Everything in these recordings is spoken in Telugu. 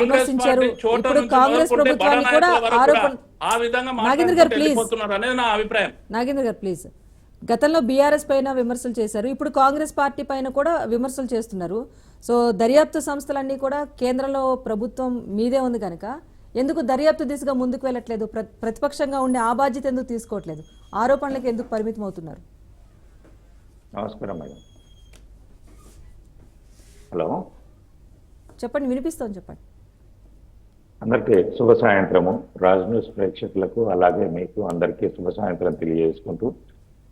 విమర్శించారు. ఇప్పుడు కాంగ్రెస్ ప్రభుత్వాన్ని కూడా ఆరోపణ కూడా ఆ విధంగా నాగేంద్ర గారు ప్లీజ్ నాగేంద్ర గారు ప్లీజ్ గతంలో బీఆర్ఎస్ పైన విమర్శలు చేశారు. ఇప్పుడు కాంగ్రెస్ పార్టీ పైన కూడా విమర్శలు చేస్తున్నారు. సో దర్యాప్తు సంస్థలన్నీ కూడా కేంద్రంలో ప్రభుత్వం మీదే ఉంది కనుక ఎందుకు దర్యాప్తు దిశగా ముందుకు వెళ్ళట్లేదు? ప్ర- ప్రతిపక్షంగా ఉండే ఆ బాధ్యత ఎందుకు తీసుకోవట్లేదు? ఆరోపణలకు ఎందుకు పరిమితం అవుతున్నారు? నమస్కారం మేడం. హలో? చెప్పండి వినిపిస్తాం చెప్పండి. అందరికీ శుభ సాయంత్రము. రాజ్ న్యూస్ ప్రేక్షకులకు అలాగే మీకు అందరికీ శుభ సాయంత్రం తెలియజేసుకుంటూ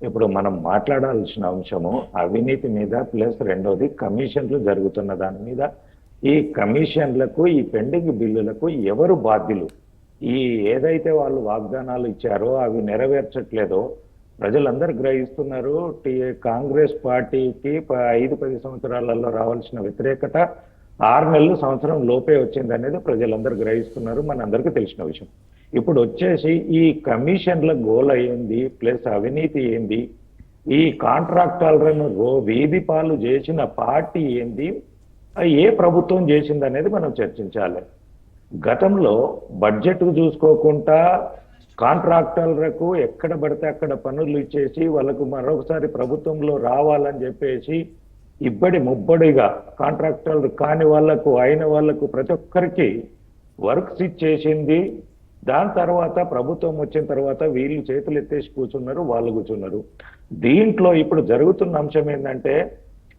ఇప్పుడు మనం మాట్లాడాల్సిన అంశము అవినీతి మీద ప్లస్ రెండోది కమిషన్లు జరుగుతున్న దాని మీద. ఈ కమిషన్లకు ఈ పెండింగ్ బిల్లులకు ఎవరు బాధ్యులు? ఈ ఏదైతే వాళ్ళు వాగ్దానాలు ఇచ్చారో అవి నెరవేర్చట్లేదో ప్రజలందరూ గ్రహిస్తున్నారు. టీ- కాంగ్రెస్ పార్టీకి ఐదు పది సంవత్సరాలలో రావాల్సిన వ్యతిరేకత ఆరు నెలలు సంవత్సరం లోపే వచ్చింది అనేది ప్రజలందరూ గ్రహిస్తున్నారు మన అందరికీ తెలిసిన విషయం. ఇప్పుడు వచ్చేసి ఈ కమిషన్ల గోల్ అయింది ప్లస్ అవినీతి ఏంది ఈ కాంట్రాక్టర్లను రో వీధి పాలు చేసిన పార్టీ ఏంది అది ఏ ప్రభుత్వం చేసింది అనేది మనం చర్చించాలి. గతంలో బడ్జెట్ చూసుకోకుండా కాంట్రాక్టర్లకు ఎక్కడ పడితే అక్కడ పనులు ఇచ్చేసి వాళ్ళకు మరొకసారి ప్రభుత్వంలో రావాలని చెప్పేసి ఇబ్బడి ముబ్బడిగా కాంట్రాక్టర్లు కాని వాళ్ళకు అయిన వాళ్ళకు ప్రతి ఒక్కరికి వర్క్స్ ఇచ్చేసింది దాని తర్వాత ప్రభుత్వం వచ్చిన తర్వాత వీళ్ళు చేతులు ఎత్తేసి కూర్చున్నారు వాళ్ళు కూర్చున్నారు. దీంట్లో ఇప్పుడు జరుగుతున్న అంశం ఏంటంటే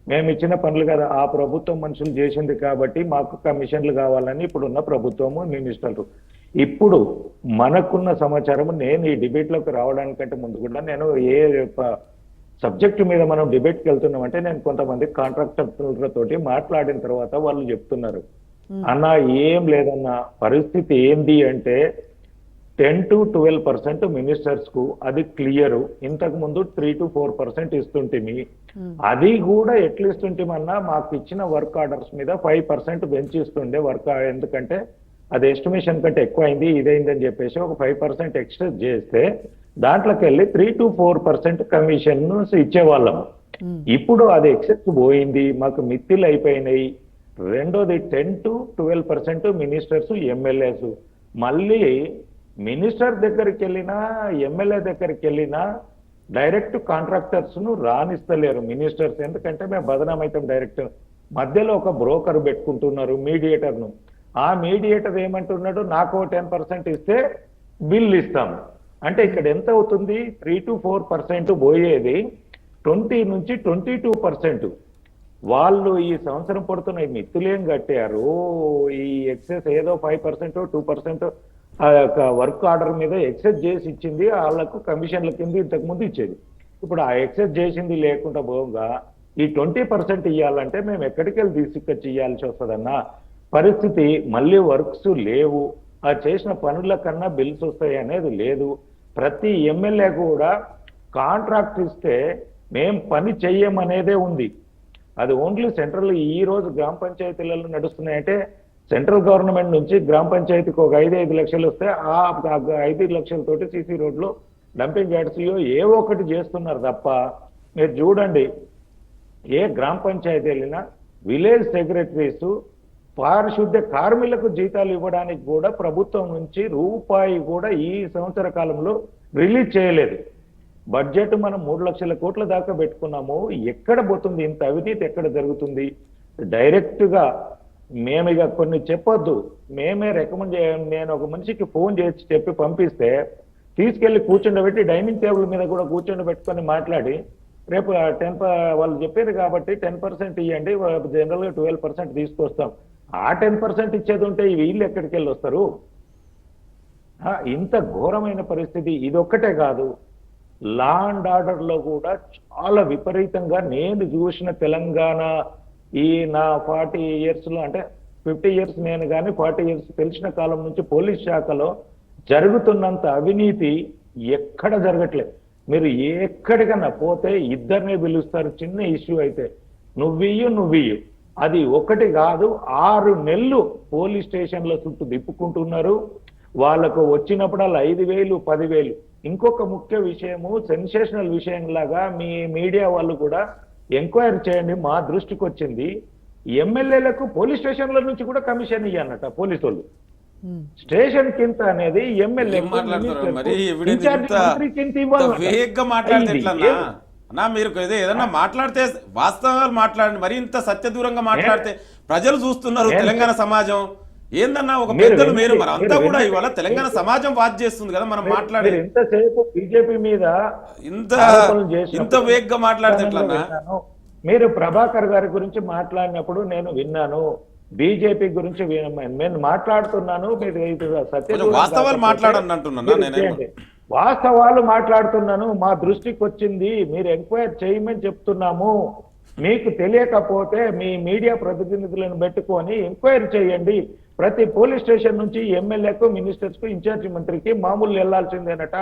మేము ఇచ్చిన పనులు కదా ఆ ప్రభుత్వం మనుషులు చేసింది కాబట్టి మాకు కమిషన్లు కావాలని ఇప్పుడున్న ప్రభుత్వము మినిస్టర్లు ఇప్పుడు మనకున్న సమాచారం నేను ఈ డిబేట్లోకి రావడానికంటే ముందు కూడా నేను ఏ సబ్జెక్టు మీద మనం డిబేట్కి వెళ్తున్నామంటే నేను కొంతమంది కాంట్రాక్టర్లతోటి మాట్లాడిన తర్వాత వాళ్ళు చెప్తున్నారు. అన్న ఏం లేదన్న పరిస్థితి ఏంది అంటే టెన్ టు ట్వెల్వ్ పర్సెంట్ మినిస్టర్స్కు అది క్లియర్. ఇంతకు ముందు త్రీ టు ఫోర్ పర్సెంట్ ఇస్తుంటిమి. అది కూడా ఎట్లా ఇస్తుంటిమన్నా మాకు ఇచ్చిన వర్క్ ఆర్డర్స్ మీద ఫైవ్ పర్సెంట్ పెంచిస్తుండే వర్క్ ఎందుకంటే అది ఎస్టిమేషన్ కంటే ఎక్కువ అయింది ఇదైందని చెప్పేసి ఒక ఫైవ్ పర్సెంట్ ఎక్స్ట్రా చేస్తే దాంట్లోకి వెళ్ళి three to four percent commission ఇచ్చేవాళ్ళం ఇప్పుడు అది ఎక్సెస్ పోయింది మాకు మిత్తిలు అయిపోయినాయి. రెండోది ten to twelve percent ministers MLAs మళ్ళీ మినిస్టర్ దగ్గరికి వెళ్ళినా ఎమ్మెల్యే దగ్గరికి వెళ్ళినా డైరెక్ట్ కాంట్రాక్టర్స్ను రానిస్తలేరు మినిస్టర్స్ ఎందుకంటే మేము బదనాం అవుతాం డైరెక్ట్ మధ్యలో ఒక బ్రోకర్ పెట్టుకుంటున్నారు మీడియేటర్ను. ఆ మీడియేటర్ ఏమంటున్నాడు నాకు టెన్ పర్సెంట్ ఇస్తే బిల్ ఇస్తాము. అంటే ఇక్కడ ఎంత అవుతుంది? త్రీ టు ఫోర్ పర్సెంట్ పోయేది ట్వంటీ నుంచి ట్వంటీ టూ పర్సెంట్ వాళ్ళు ఈ సంవత్సరం పడుతున్న ఈ మిత్తులేం కట్టారు? ఈ ఎక్సెస్ ఏదో five percent two percent work order మీద ఎక్సెస్ చేసి ఇచ్చింది వాళ్ళకు కమిషన్ల కింద ఇంతకు ముందు ఇచ్చేది. ఇప్పుడు ఆ ఎక్సెస్ చేసింది లేకుండా పోగా ఈ ట్వంటీ పర్సెంట్ ఇవ్వాలంటే మేము ఎక్కడికి వెళ్ళి తీసుకొచ్చి ఇవ్వాల్సి వస్తుందన్న? పరిస్థితి మళ్ళీ వర్క్స్ లేవు. ఆ చేసిన పనుల కన్నా బిల్స్ వస్తాయి అనేది లేదు. ప్రతి ఎమ్మెల్యే కూడా కాంట్రాక్ట్ ఇస్తే మేం పని చెయ్యమనేదే ఉంది. అది ఓన్లీ సెంట్రల్ ఈ రోజు గ్రామ పంచాయతీలలో నడుస్తున్నాయంటే సెంట్రల్ గవర్నమెంట్ నుంచి గ్రామ పంచాయతీకి ఒక ఐదు ఐదు లక్షలు వస్తే ఆ ఐదు లక్షలతోటి సీసీ రోడ్లు డంపింగ్ యార్డ్స్ ఏవో ఒకటి చేస్తున్నారు తప్ప. మీరు చూడండి ఏ గ్రామ పంచాయతీ వెళ్ళినా విలేజ్ సెక్రటరీస్ పారిశుద్ధ్య కార్మికులకు జీతాలు ఇవ్వడానికి కూడా ప్రభుత్వం నుంచి రూపాయి కూడా ఈ సంవత్సర కాలంలో రిలీజ్ చేయలేదు. బడ్జెట్ మనం మూడు లక్షల కోట్ల దాకా పెట్టుకున్నాము. ఎక్కడ పోతుంది? ఇంత అవినీతి ఎక్కడ జరుగుతుంది? డైరెక్ట్గా మేము ఇక కొన్ని చెప్పొద్దు. మేమే రికమెండ్ చేయం నేను ఒక మనిషికి ఫోన్ చేసి చెప్పి పంపిస్తే తీసుకెళ్ళి కూర్చుండబెట్టి డైనింగ్ టేబుల్ మీద కూడా కూర్చుండబెట్టుకొని మాట్లాడి రేపు టెన్ వాళ్ళు చెప్పేది కాబట్టి టెన్ పర్సెంట్ ఇవ్వండి జనరల్గా ట్వెల్వ్ పర్సెంట్ తీసుకొస్తాం. ఆ టెన్ పర్సెంట్ ఇచ్చేది ఉంటే ఈ వీళ్ళు ఎక్కడికి వెళ్ళి వస్తారు? ఇంత ఘోరమైన పరిస్థితి ఇదొక్కటే కాదు. లా అండ్ కూడా చాలా విపరీతంగా నేను చూసిన తెలంగాణ ఈ నా ఫార్టీ ఇయర్స్లో అంటే ఫిఫ్టీ ఇయర్స్ నేను కానీ ఫార్టీ ఇయర్స్ తెలిసిన కాలం నుంచి పోలీస్ శాఖలో జరుగుతున్నంత అవినీతి ఎక్కడ జరగట్లేదు. మీరు ఎక్కడికన్నా పోతే ఇద్దరినే పిలుస్తారు. చిన్న ఇష్యూ అయితే. నువ్వియ్యు నువ్వియ్యు అది ఒకటి కాదు ఆరు నెలలు పోలీస్ స్టేషన్ల చుట్టూ తిప్పుకుంటున్నారు. వాళ్ళకు వచ్చినప్పుడల్లా ఐదు వేలు పదివేలు ఇంకొక ముఖ్య విషయము సెన్సేషనల్ విషయం లాగా మీ మీడియా వాళ్ళు కూడా ఎంక్వైరీ చేయండి మా దృష్టికి వచ్చింది. ఎమ్మెల్యేలకు పోలీస్ స్టేషన్ల నుంచి కూడా కమిషన్ ఇయ్యన్నట పోలీసు వాళ్ళు. స్టేషన్ కింద అనేది ఎమ్మెల్యే ఎవిడెన్స్ ఇంత ఇంత ఇవ్వాలి అన్నా మీరు ఏదో ఏదన్నా మాట్లాడితే వాస్తవాలు మాట్లాడండి. మరి ఇంత సత్య దూరంగా మాట్లాడితే ప్రజలు చూస్తున్నారు నేను- తెలంగాణ సమాజం. ఏందన్నా ఒక పెద్దలు మీరు మరి అంతా కూడా. ఇవాళ తెలంగాణ సమాజం వాచ్ చేస్తుంది కదా మనం మాట్లాడి ఇంతసేపు బీజేపీ మీద ఇంత ఇంత వేగంగా మాట్లాడితే ఎట్లన్నా. మీరు ప్రభాకర్ గారి గురించి మాట్లాడినప్పుడు నేను విన్నాను. బీజేపీ గురించి నేను మాట్లాడుతున్నాను. మీరు వాస్తవాలు మాట్లాడండి అంటున్నాను. వాస్తవాలు మాట్లాడుతున్నాను మా దృష్టికి వచ్చింది మీరు ఎంక్వైరీ చేయమని చెప్తున్నాము. మీకు తెలియకపోతే మీ మీడియా ప్రతినిధులను పెట్టుకొని ఎంక్వైరీ చేయండి. ప్రతి పోలీస్ స్టేషన్ నుంచి ఎమ్మెల్యేకు మినిస్టర్స్కు ఇన్ఛార్జి మంత్రికి మామూలు వెళ్ళాల్సిందేనట.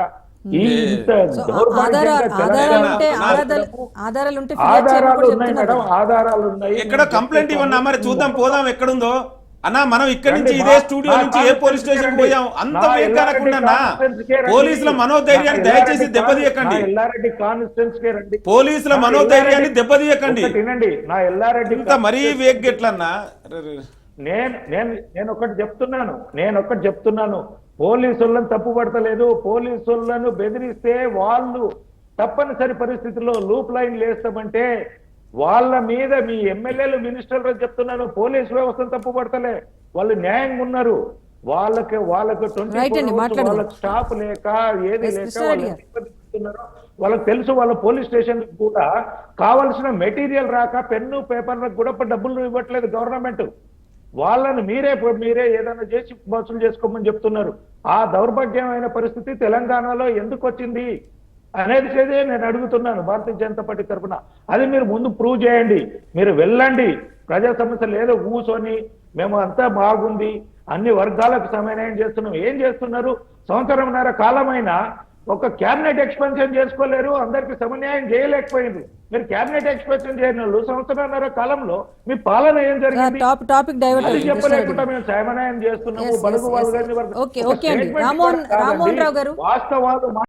ఆధారాలు ఉన్నాయి మేడం ఆధారాలు ఉన్నాయి. ఎక్కడ కంప్లైంట్ ఇవ్వన్నా మరి? చూద్దాం పోదాం ఎక్కడుందో. అన్నా మనం ఇక్కడి నుంచి ఇదే స్టూడియో నుంచి ఏ పోలీస్ స్టేషన్. పోయాం? అంత రండి. పోలీసుల మనోధైర్యాన్ని దయచేసి దెబ్బతీయకండి. ఎల్లారెడ్డి కాన్స్టిట్యూన్స్ కే రండి. పోలీసుల మనోధైర్యాన్ని దెబ్బతీయకండి. వినండి నా ఎల్లారెడ్డి ఇంత మరీ వేగ్ ఎట్లన్నా నేను నేను నేను ఒకటి చెప్తున్నాను. నేను ఒకటి చెప్తున్నాను. పోలీసులను తప్పు పడతలేదు. పోలీసులను బెదిరిస్తే వాళ్ళు తప్పనిసరి పరిస్థితుల్లో లూప్ లైన్ లేస్తామంటే వాళ్ళ మీద మీ ఎమ్మెల్యేలు మినిస్టర్లు చెప్తున్నాను. పోలీస్ వ్యవస్థను తప్పు పడతలే. వాళ్ళు న్యాయంగా ఉన్నారు. వాళ్ళకి వాళ్ళకి. వాళ్ళకి స్టాప్ లేక ఏది లేక వాళ్ళకి తెలుసు. వాళ్ళ పోలీస్ స్టేషన్ కూడా కావలసిన మెటీరియల్ రాక పెన్ను పేపర్లకు కూడా డబ్బులు ఇవ్వట్లేదు గవర్నమెంట్. వాళ్ళని మీరే మీరే ఏదైనా చేసి వసూలు చేసుకోమని చెప్తున్నారు. ఆ దౌర్భాగ్యమైన పరిస్థితి తెలంగాణలో ఎందుకు వచ్చింది? అనేది చేదే నేను అడుగుతున్నాను భారతీయ జనతా పార్టీ తరఫున అది మీరు ముందు ప్రూవ్ చేయండి. మీరు వెళ్ళండి. ప్రజా సమస్యలు ఏదో కూర్చొని మేము అంతా బాగుంది. అన్ని వర్గాలకు సమన్వయం చేస్తున్నాం. ఏం చేస్తున్నారు? సంవత్సరంన్నర కాలమైనా ఒక క్యాబినెట్ ఎక్స్పెన్షన్ చేసుకోలేరు అందరికి సమన్వయం చేయలేకపోయింది మీరు క్యాబినెట్ ఎక్స్పెన్షన్ చేయని వాళ్ళు సంవత్సరంన్నర కాలంలో మీ పాలన ఏం జరిగింది? టాప్ టాపిక్ డైవర్ట్ అది చెప్పలేకుండా మేము సమన్వయం చేస్తున్నాము. బడుగు రావు గారు. వాస్తవాలు